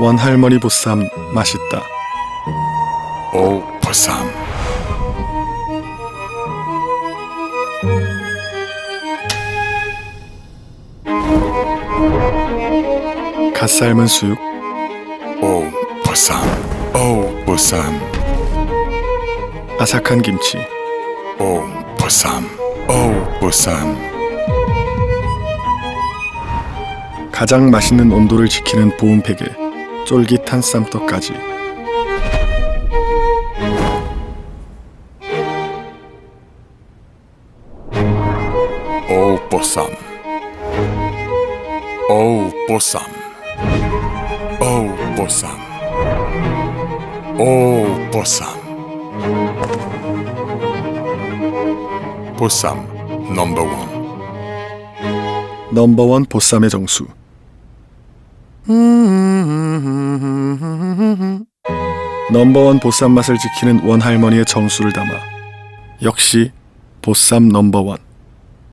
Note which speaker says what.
Speaker 1: 원할머니 보쌈 맛있다.
Speaker 2: 오 보쌈.
Speaker 1: 갓 삶은 수육.
Speaker 2: 오 보쌈. 오 보쌈.
Speaker 1: 아삭한 김치.
Speaker 2: 오 보쌈. 오 보쌈.
Speaker 1: 가장 맛있는 온도를 지키는 보온팩에 쫄깃한 쌈떡까지.
Speaker 2: 오 보쌈. 오 보쌈. 오 보쌈. 오 보쌈. 보쌈 넘버 원.
Speaker 1: 넘버원 보쌈의 정수. 넘버원 보쌈 맛을 지키는 원할머니의 정수를 담아 역시 보쌈 넘버원.